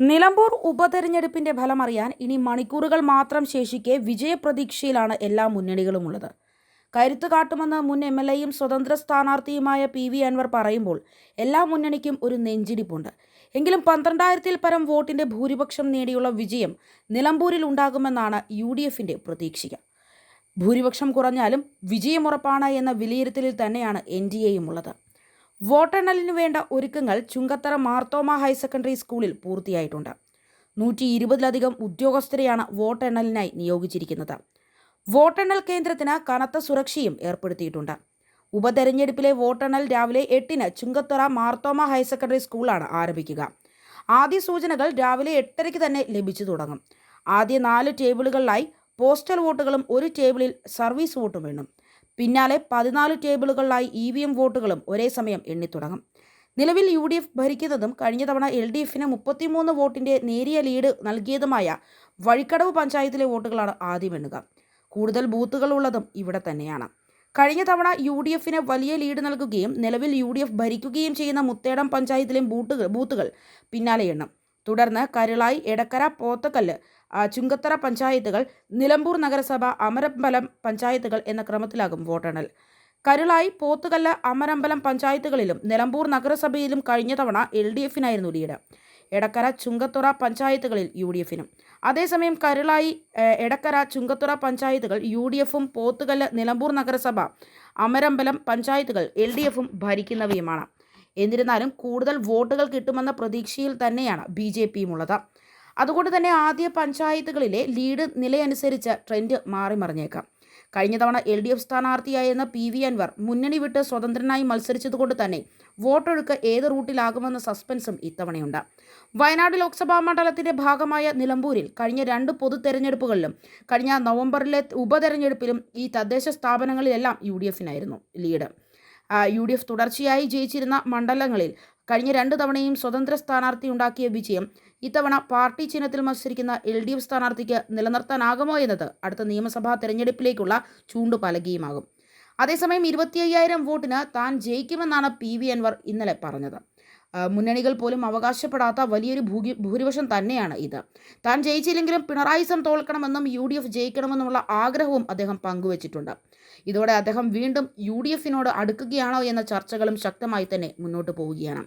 നിലമ്പൂർ ഉപതെരഞ്ഞെടുപ്പിന്റെ ഫലമറിയാൻ ഇനി മണിക്കൂറുകൾ മാത്രം ശേഷിക്കെ വിജയപ്രതീക്ഷയിലാണ് എല്ലാ മുന്നണികളുമുള്ളത്. കരുത്ത് കാട്ടുമെന്ന് മുൻ എം എൽ എയും സ്വതന്ത്ര സ്ഥാനാർത്ഥിയുമായ പി വി അൻവർ പറയുമ്പോൾ എല്ലാ മുന്നണിക്കും ഒരു നെഞ്ചിടിപ്പുണ്ട്. എങ്കിലും പന്ത്രണ്ടായിരത്തിൽ പരം വോട്ടിന്റെ ഭൂരിപക്ഷം നേടിയുള്ള വിജയം നിലമ്പൂരിൽ ഉണ്ടാകുമെന്നാണ് യു ഡി എഫിന്റെ പ്രതീക്ഷിക്കുക ഭൂരിപക്ഷം കുറഞ്ഞാലും വിജയമുറപ്പാണ് എന്ന വിലയിരുത്തലിൽ തന്നെയാണ് എൻ ഡി എയും ഉള്ളത് വോട്ടെണ്ണലിന് വേണ്ട ഒരുക്കങ്ങൾ ചുങ്കത്തറ മാർത്തോമ ഹയർ സെക്കൻഡറി സ്കൂളിൽ പൂർത്തിയായിട്ടുണ്ട്. നൂറ്റി ഇരുപതിലധികം ഉദ്യോഗസ്ഥരെയാണ് വോട്ടെണ്ണലിനായി നിയോഗിച്ചിരിക്കുന്നത്. വോട്ടെണ്ണൽ കേന്ദ്രത്തിന് കനത്ത സുരക്ഷയും ഏർപ്പെടുത്തിയിട്ടുണ്ട്. ഉപതെരഞ്ഞെടുപ്പിലെ വോട്ടെണ്ണൽ രാവിലെ എട്ടിന് ചുങ്കത്തറ മാർത്തോമ ഹയർ സെക്കൻഡറി സ്കൂളാണ് ആരംഭിക്കുക. ആദ്യ സൂചനകൾ രാവിലെ എട്ടരയ്ക്ക് തന്നെ ലഭിച്ചു തുടങ്ങും. ആദ്യ നാല് ടേബിളുകളിലായി പോസ്റ്റൽ വോട്ടുകളും ഒരു ടേബിളിൽ സർവീസ് വോട്ടും എണ്ണും. പിന്നാലെ പതിനാല് ടേബിളുകളിലായി ഇ വി എം വോട്ടുകളും ഒരേ സമയം എണ്ണിത്തുടങ്ങും. നിലവിൽ യു ഡി എഫ് ഭരിക്കുന്നതും കഴിഞ്ഞ തവണ എൽ ഡി എഫിന് മുപ്പത്തിമൂന്ന് വോട്ടിന്റെ നേരിയ ലീഡ് നൽകിയതുമായ വഴിക്കടവ് പഞ്ചായത്തിലെ വോട്ടുകളാണ് ആദ്യം എണ്ണുക. കൂടുതൽ ബൂത്തുകൾ ഉള്ളതും ഇവിടെ തന്നെയാണ്. കഴിഞ്ഞ തവണ യു ഡി എഫിന് വലിയ ലീഡ് നൽകുകയും നിലവിൽ യു ഡി എഫ് ഭരിക്കുകയും ചെയ്യുന്ന മുത്തേടം പഞ്ചായത്തിലെ ബൂട്ടുകൾ ബൂത്തുകൾ പിന്നാലെ എണ്ണും. തുടർന്ന് കരുളായി എടക്കര പോത്തക്കല്ല് ചുങ്കത്തറ പഞ്ചായത്തുകൾ നിലമ്പൂർ നഗരസഭ അമരമ്പലം പഞ്ചായത്തുകൾ എന്ന ക്രമത്തിലാകും വോട്ടെണ്ണൽ. കരുളായി പോത്തുകല്ല് അമരമ്പലം പഞ്ചായത്തുകളിലും നിലമ്പൂർ നഗരസഭയിലും കഴിഞ്ഞ തവണ എൽ ഡി എഫിനായിരുന്നു ലീഡ്. എടക്കര ചുങ്കത്തുറ പഞ്ചായത്തുകളിൽ യു ഡി എഫിനും. അതേസമയം കരുളായി എടക്കര ചുങ്കത്തുറ പഞ്ചായത്തുകൾ യു ഡി എഫും പോത്തുകല്ല് നിലമ്പൂർ നഗരസഭ അമരമ്പലം പഞ്ചായത്തുകൾ എൽ ഡി എഫും ഭരിക്കുന്നവയുമാണ്. എന്നിരുന്നാലും കൂടുതൽ വോട്ടുകൾ കിട്ടുമെന്ന പ്രതീക്ഷയിൽ തന്നെയാണ് ബി ജെ പിയും ഉള്ളത് അതുകൊണ്ട് തന്നെ ആദ്യ പഞ്ചായത്തുകളിലെ ലീഡ് നിലയനുസരിച്ച് ട്രെൻഡ് മാറി മറിഞ്ഞേക്കാം കഴിഞ്ഞ തവണ എൽ ഡി എഫ് സ്ഥാനാർത്ഥിയായിരുന്ന പി വി അൻവർ മുന്നണി വിട്ട് സ്വതന്ത്രനായി മത്സരിച്ചതുകൊണ്ട് തന്നെ വോട്ടൊഴുക്ക് ഏത് റൂട്ടിലാകുമെന്ന സസ്പെൻസും ഇത്തവണയുണ്ട്. വയനാട് ലോക്സഭാ മണ്ഡലത്തിന്റെ ഭാഗമായ നിലമ്പൂരിൽ കഴിഞ്ഞ രണ്ട് പൊതു തെരഞ്ഞെടുപ്പുകളിലും കഴിഞ്ഞ നവംബറിലെ ഉപതെരഞ്ഞെടുപ്പിലും ഈ തദ്ദേശ സ്ഥാപനങ്ങളിലെല്ലാം യു ഡി എഫിനായിരുന്നു ലീഡ്. യു ഡി എഫ് തുടർച്ചയായി ജയിച്ചിരുന്ന മണ്ഡലങ്ങളിൽ കഴിഞ്ഞ രണ്ട് തവണയും സ്വതന്ത്ര സ്ഥാനാർത്ഥി ഉണ്ടാക്കിയ വിജയം. ഇത്തവണ പാർട്ടി ചിഹ്നത്തിൽ മത്സരിക്കുന്ന എൽ ഡി എഫ് സ്ഥാനാർത്ഥിക്ക് നിലനിർത്താനാകുമോ എന്നത് അടുത്ത നിയമസഭാ തെരഞ്ഞെടുപ്പിലേക്കുള്ള ചൂണ്ടുപലകയുമാകും അതേസമയം ഇരുപത്തി അയ്യായിരം വോട്ടിന് താൻ ജയിക്കുമെന്നാണ് പി വി അൻവർ ഇന്നലെ പറഞ്ഞത്. മുന്നണികൾ പോലും അവകാശപ്പെടാത്ത വലിയൊരു ഭൂരി ഭൂരിപക്ഷം തന്നെയാണ് ഇത്. താൻ ജയിച്ചില്ലെങ്കിലും പിണറായിസം തോൽക്കണമെന്നും യു ഡി എഫ് ജയിക്കണമെന്നുമുള്ള ആഗ്രഹവും അദ്ദേഹം പങ്കുവച്ചിട്ടുണ്ട്. ഇതോടെ അദ്ദേഹം വീണ്ടും യു ഡി എഫിനോട് അടുക്കുകയാണോ എന്ന ചർച്ചകളും ശക്തമായി തന്നെ മുന്നോട്ട് പോവുകയാണ്.